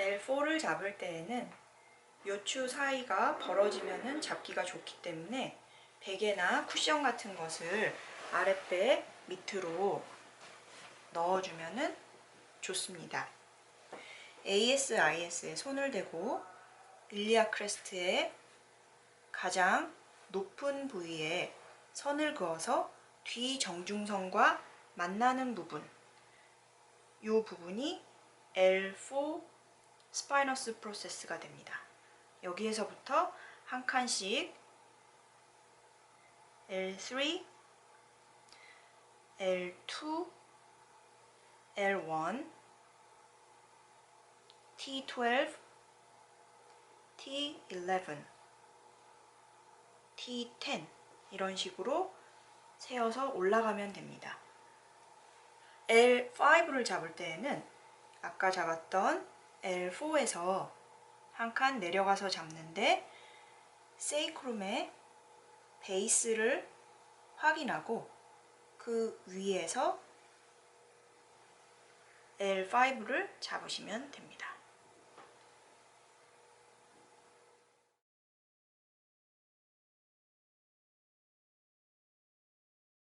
L4를 잡을 때에는 요추 사이가 벌어지면 잡기가 좋기 때문에 베개나 쿠션 같은 것을 아랫배 밑으로 넣어주면 좋습니다. ASIS에 손을 대고 일리아 크레스트의 가장 높은 부위에 선을 그어서 뒤 정중선과 만나는 부분 이 부분이 L4 스파이너스 프로세스가 됩니다. 여기에서부터 한 칸씩 L3, L2, L1, T12, T11, T10 이런 식으로 세어서 올라가면 됩니다. L5를 잡을 때에는 아까 잡았던 L4에서 한 칸 내려가서 잡는데 세이크룸의 베이스를 확인하고 그 위에서 L5를 잡으시면 됩니다.